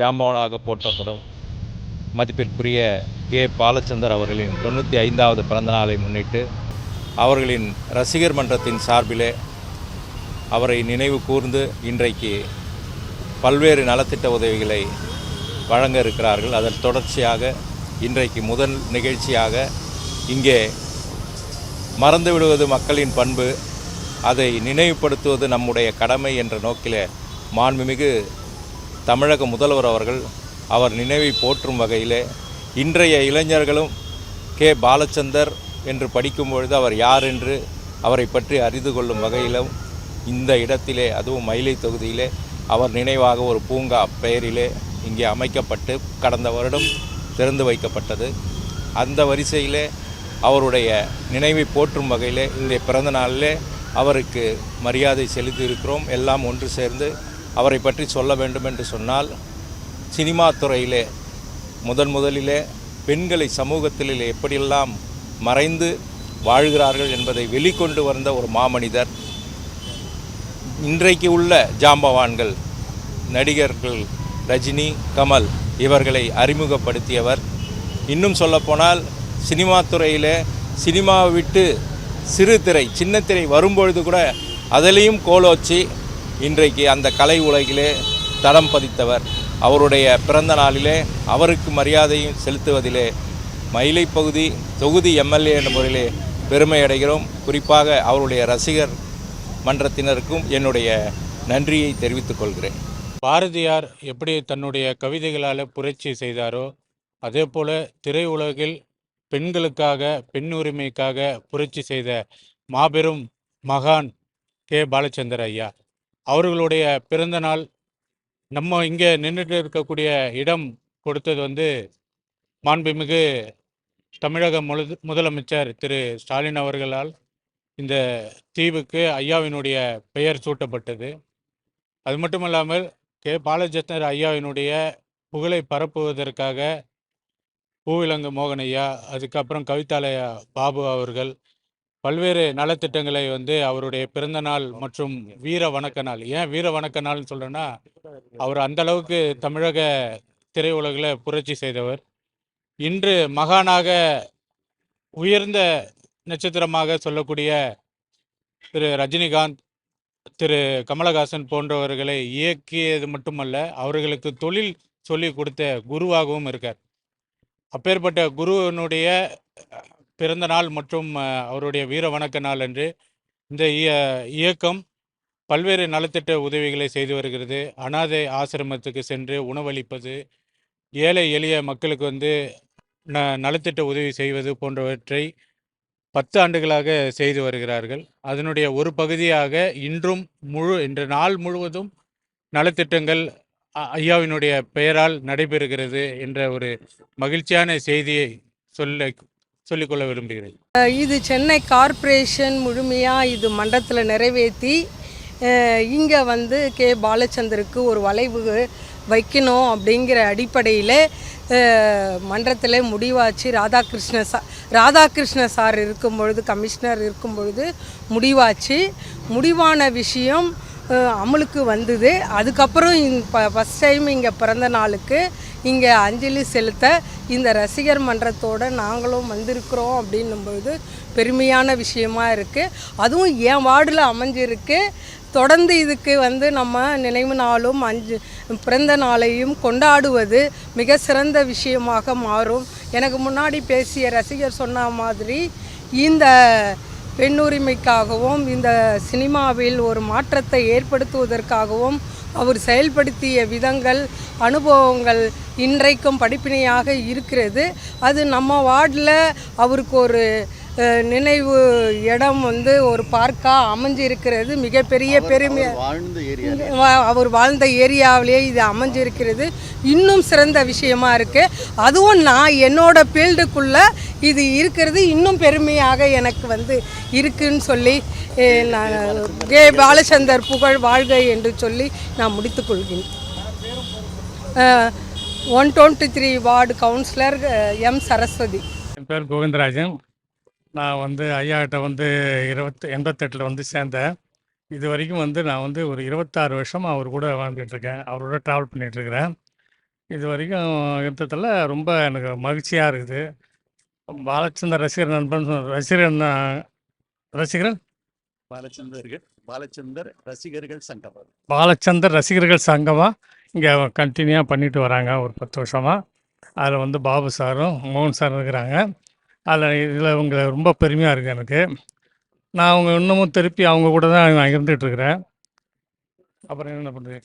ஜாம்பவானாக போற்றப்படும் மதிப்பிற்குரிய கே. பாலச்சந்தர் அவர்களின் தொண்ணூற்றி ஐந்தாவது பிறந்த நாளை முன்னிட்டு அவர்களின் ரசிகர் மன்றத்தின் சார்பிலே அவரை நினைவு கூர்ந்து இன்றைக்கு பல்வேறு நலத்திட்ட உதவிகளை வழங்க இருக்கிறார்கள். அதன் தொடர்ச்சியாக இன்றைக்கு முதல் நிகழ்ச்சியாக இங்கே மறந்து விடுவது மக்களின் பண்பு அதை நினைவுபடுத்துவது நம்முடைய கடமை என்ற நோக்கில் மாண்புமிகு தமிழக முதல்வர் அவர்கள் அவர் நினைவை போற்றும் வகையிலே இன்றைய இளைஞர்களும் கே. பாலச்சந்தர் என்று படிக்கும் பொழுது அவர் யார் என்று அவரை பற்றி அறிந்து கொள்ளும் வகையிலும் இந்த இடத்திலே அதுவும் மயிலை தொகுதியிலே அவர் நினைவாக ஒரு பூங்கா பெயரிலே இங்கே அமைக்கப்பட்டு கடந்த வருடம் திறந்து வைக்கப்பட்டது. அந்த வரிசையிலே அவருடைய நினைவை போற்றும் வகையிலே இந்த பிறந்த நாளிலே அவருக்கு மரியாதை செலுத்தி இருக்கிறோம். எல்லாம் ஒன்று சேர்ந்து அவரை பற்றி சொல்ல வேண்டும் என்று சொன்னால் சினிமா துறையிலே முதன் முதலிலே பெண்களை சமூகத்திலே எப்படியெல்லாம் மறைந்து வாழ்கிறார்கள் என்பதை வெளிக்கொண்டு வந்த ஒரு மாமனிதர் இன்றைக்கு உள்ள ஜாம்பவான்கள் நடிகர்கள் ரஜினி கமல் இவர்களை அறிமுகப்படுத்தியவர். இன்னும் சொல்லப்போனால் சினிமா துறையில் சினிமாவை விட்டு சிறு திரை சின்னத்திரை வரும்பொழுது கூட அதிலையும் கோலோச்சி இன்றைக்கு அந்த கலை உலகிலே தடம் பதித்தவர். அவருடைய பிறந்த நாளிலே அவருக்கு மரியாதையும் செலுத்துவதிலே மயிலை பகுதி தொகுதி எம்எல்ஏ என்ற முறையிலே பெருமை அடைகிறோம். குறிப்பாக அவருடைய ரசிகர் மன்றத்தினருக்கும் என்னுடைய நன்றியை தெரிவித்துக் கொள்கிறேன். பாரதியார் எப்படி தன்னுடைய கவிதைகளால் புரட்சி செய்தாரோ அதே போல திரையுலகில் பெண்களுக்காக பெண் உரிமைக்காக புரட்சி செய்த மாபெரும் மகான் கே. பாலச்சந்தர் ஐயா. அவர்களுடைய பிறந்த நாள் நம்ம இங்கே நின்றுட்டு இருக்கக்கூடிய இடம் கொடுத்தது வந்து மாண்புமிகு தமிழக முழு முதலமைச்சர் திரு ஸ்டாலின் அவர்களால் இந்த தீவுக்கு ஐயாவினுடைய பெயர் சூட்டப்பட்டது. அது மட்டும் இல்லாமல் கே. பாலச்சந்தர் ஐயாவினுடைய புகழை பரப்புவதற்காக பூவிலங்கு மோகனையா அதுக்கப்புறம் கவிதாலயா பாபு அவர்கள் பல்வேறு நலத்திட்டங்களை வந்து அவருடைய பிறந்த நாள் மற்றும் வீர வணக்க நாள் ஏன் வீர வணக்க நாள்னு சொல்கிறேன்னா அவர் அந்த அளவுக்கு தமிழக திரையுலகில் புரட்சி செய்தவர். இன்று மகானாக உயர்ந்த நட்சத்திரமாக சொல்லக்கூடிய திரு ரஜினிகாந்த் திரு கமலஹாசன் போன்றவர்களை இயக்கியது மட்டுமல்ல அவர்களுக்கு தொழில் சொல்லி கொடுத்த குருவாகவும் இருக்கார். அப்பேற்பட்ட குருவினுடைய பிறந்த நாள் மற்றும் அவருடைய வீர வணக்க நாள் அன்று இந்த இய- இயக்கம் பல்வேறு நலத்திட்ட உதவிகளை செய்து வருகிறது. அனாதை ஆசிரமத்துக்கு சென்று உணவளிப்பது ஏழை எளிய மக்களுக்கு வந்து ந நலத்திட்ட உதவி செய்வது போன்றவற்றை பத்து ஆண்டுகளாக செய்து வருகிறார்கள். அதனுடைய ஒரு பகுதியாக இன்றும் முழு இன்று நாள் முழுவதும் நலத்திட்டங்கள் ஐயாவினுடைய பெயரால் நடைபெறுகிறது என்ற ஒரு மகிழ்ச்சியான செய்தியை சொல்ல சொல்லிக்கொள்ள விரும்புகிறேன். இது சென்னை கார்ப்பரேஷன் முழுமையாக இது மன்றத்தில் நிறைவேற்றி இங்கே வந்து கே. பாலச்சந்தருக்கு ஒரு வளைவு வைக்கணும் அப்படிங்கிற அடிப்படையில் மன்றத்தில் முடிவாச்சு. ராதாகிருஷ்ண சா ராதாகிருஷ்ண சார் இருக்கும் பொழுது கமிஷனர் இருக்கும் பொழுது முடிவாச்சு. முடிவான விஷயம் அமலுக்கு வந்தது. அதுக்கப்புறம் இப்போ ஃபஸ்ட் டைம் இங்கே பிறந்த நாளுக்கு இங்கே அஞ்சலி செலுத்த இந்த ரசிகர் மன்றத்தோட நாங்களும் வந்திருக்கிறோம் அப்படின்னும்பொழுது பெருமையான விஷயமா இருக்குது அதுவும் என் வார்டில் அமைஞ்சிருக்கு. தொடர்ந்து இதுக்கு வந்து நம்ம நினைவு நாளும் அஞ்சு பிறந்த நாளையும் கொண்டாடுவது மிக சிறந்த விஷயமாக மாறும். எனக்கு முன்னாடி பேசிய ரசிகர் சொன்ன மாதிரி இந்த பெண்ணுரிமைக்காகவும் இந்த சினிமாவில் ஒரு மாற்றத்தை ஏற்படுத்துவதற்காகவும் அவர் செயல்படுத்திய விதங்கள் அனுபவங்கள் இன்றைக்கும் படிப்பினையாக இருக்கிறது. அது நம்ம வார்டில் அவருக்கு ஒரு நினைவு இடம் வந்து ஒரு பார்க்காக அமைஞ்சிருக்கிறது. மிகப்பெரிய பெருமை. அவர் வாழ்ந்த ஏரியாவிலேயே இது அமைஞ்சிருக்கிறது. இன்னும் சிறந்த விஷயமா இருக்கு. அதுவும் நான் என்னோட ஃபீல்டுக்குள்ள இது இருக்கிறது இன்னும் பெருமையாக எனக்கு வந்து இருக்குன்னு சொல்லி நான் கே பாலச்சந்தர் புகழ் வாழ்க என்று சொல்லி நான் முடித்துக்கொள்கிறேன் one twenty three ward councillor M. Saraswathi. என் பேர் கோவிந்தராஜன். நான் வந்து ஐயாகிட்ட வந்து இருபத்தி எண்பத்தெட்டில் வந்து சேர்ந்தேன். இது வரைக்கும் வந்து நான் வந்து ஒரு இருபத்தாறு வருஷம் அவர் கூட வாழ்ந்துட்டு இருக்கேன் அவரோட ட்ராவல் பண்ணிகிட்ருக்கிறேன் இது வரைக்கும் இருந்ததில் ரொம்ப எனக்கு மகிழ்ச்சியாக இருக்குது. பாலச்சந்தர் ரசிகர் நண்பன் சொன்ன- ரசிகர் ந- ரசிகர் பாலச்சந்தர்கள் பாலச்சந்தர் ரசிகர்கள் சங்கம். பாலச்சந்தர் ரசிகர்கள் சங்கமாக இங்கே கண்டினியூவாக பண்ணிட்டு வராங்க ஒரு பத்து வருஷமாக அதில் வந்து பாபு சாரும் மோகன் சாரும் இருக்கிறாங்க. அதில் இதில் இவங்க ரொம்ப பெருமையாக இருக்குது எனக்கு. நான் அவங்க இன்னமும் திருப்பி அவங்க கூட தான் நான் இருந்துகிட்டு இருக்கிறேன். அப்புறம் என்ன வரல.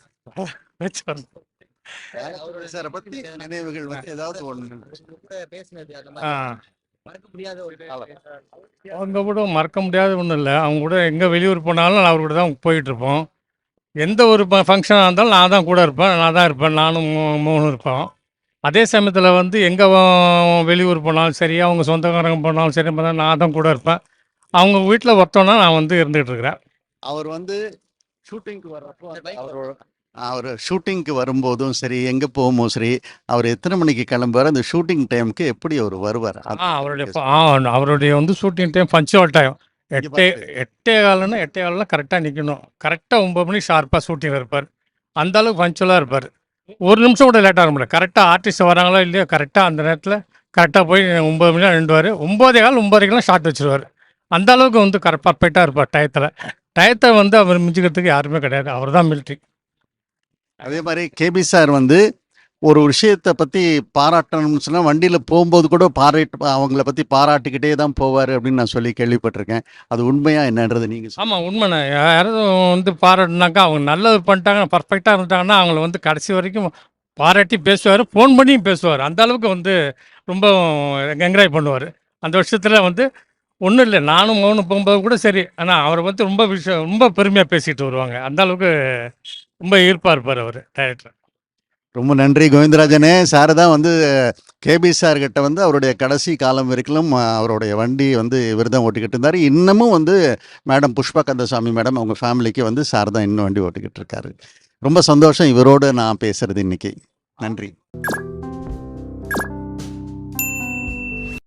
சாரை பத்தி நினைவுகள் வந்து ஏதாவது ஒன்று ஆ. அவங்க கூட மறக்க முடியாத ஒன்றும் இல்லை. அவங்க கூட எங்கே வெளியூர் போனாலும் நான் அவர் கூட தான் போயிட்டு இருப்போம். எந்த ஒரு ஃபங்க்ஷனாக இருந்தாலும் நான் தான் கூட இருப்பேன். நான் தான் இருப்பேன். நானும் மூணும் இருப்போம். அதே சமயத்தில் வந்து எங்கே வெளியூர் போனாலும் சரி அவங்க சொந்தக்காரங்க போனாலும் சரி நான் தான் கூட இருப்பேன். அவங்க வீட்டில் ஒருத்தவனா நான் வந்து இருந்துகிட்டு இருக்கிறேன். அவர் வந்து ஷூட்டிங்க்கு வர்றப்போ அவரோட அவர் ஷூட்டிங்க்கு வரும்போதும் சரி எங்கே போகும்போதும் சரி அவர் எத்தனை மணிக்கு கிளம்புவார்? அந்த ஷூட்டிங் டைமுக்கு எப்படி அவர் வருவார்? அவருடைய அவருடைய வந்து ஷூட்டிங் டைம் பஞ்சுவல் டைம். எட்டே எட்டே காலன்னா எட்டே காலம்னா கரெக்டாக நிற்கணும் கரெக்டாக ஒம்பது மணி ஷார்ப்பாக ஷூட்டிங் இருப்பார். அந்த அளவுக்கு பஞ்சுவலாக இருப்பார். ஒரு நிமிஷம் கூட லேட்டாக முடியாது கரெக்டாக ஆர்டிஸ்ட் வராங்களோ இல்லையோ கரெக்டாக அந்த நேரத்தில் கரெக்டாக போய் ஒம்பது மணி நின்றுவார். ஒம்போதே கால் ஒம்பதுக்கெல்லாம் ஷார்ட் வச்சுருவார். அந்த அளவுக்கு வந்து கரெக்ட் பர்ஃபெக்டாக இருப்பார் டயத்தில். டயத்தை வந்து அவர் மிஞ்சிக்கிறதுக்கு யாருமே கிடையாது. அவர் தான் மிலிட்ரி அதே மாதிரி கேபி சார் வந்து ஒரு விஷயத்தை பற்றி பாராட்டணும்னு சொன்னால் வண்டியில் போகும்போது கூட பாராட்டு அவங்கள பற்றி பாராட்டிக்கிட்டே தான் போவார் அப்படின்னு நான் சொல்லி கேள்விப்பட்டிருக்கேன். அது உண்மையாக என்னன்றது நீங்கள் ஆமாம் உண்மைண்ணே யாராவது வந்து பாராட்டினாக்கா அவங்க நல்லது பண்ணிட்டாங்க பர்ஃபெக்டாக இருந்துட்டாங்கன்னா அவங்கள வந்து கடைசி வரைக்கும் பாராட்டி பேசுவார் ஃபோன் பண்ணியும் பேசுவார். அந்த அளவுக்கு வந்து ரொம்ப என்கரேஜ் பண்ணுவார். அந்த விஷயத்தில் வந்து ஒன்றும் இல்லை நானும் மௌனும் போகும்போது கூட சரி ஆனால் அவரை வந்து ரொம்ப விஷயம் ரொம்ப பெருமையாக பேசிட்டு வருவாங்க. அந்த அளவுக்கு ரொம்ப ஈர்ப்பாக இருப்பார் அவர் டேரக்டர் ரொம்ப நன்றி கோவிந்தராஜனே. சார் தான் வந்து கேபி சார் கிட்ட வந்து அவருடைய கடைசி காலம் வரைக்கும் அவருடைய வண்டி வந்து இவர் தான் ஓட்டிக்கிட்டு இருந்தார். இன்னமும் வந்து மேடம் புஷ்பா கந்தசாமி மேடம் அவங்க ஃபேமிலிக்கு வந்து சார் தான் இன்னும் வண்டி ஓட்டிக்கிட்டு இருக்காரு. ரொம்ப சந்தோஷம் இவரோடு நான் பேசுறது இன்னைக்கு. நன்றி.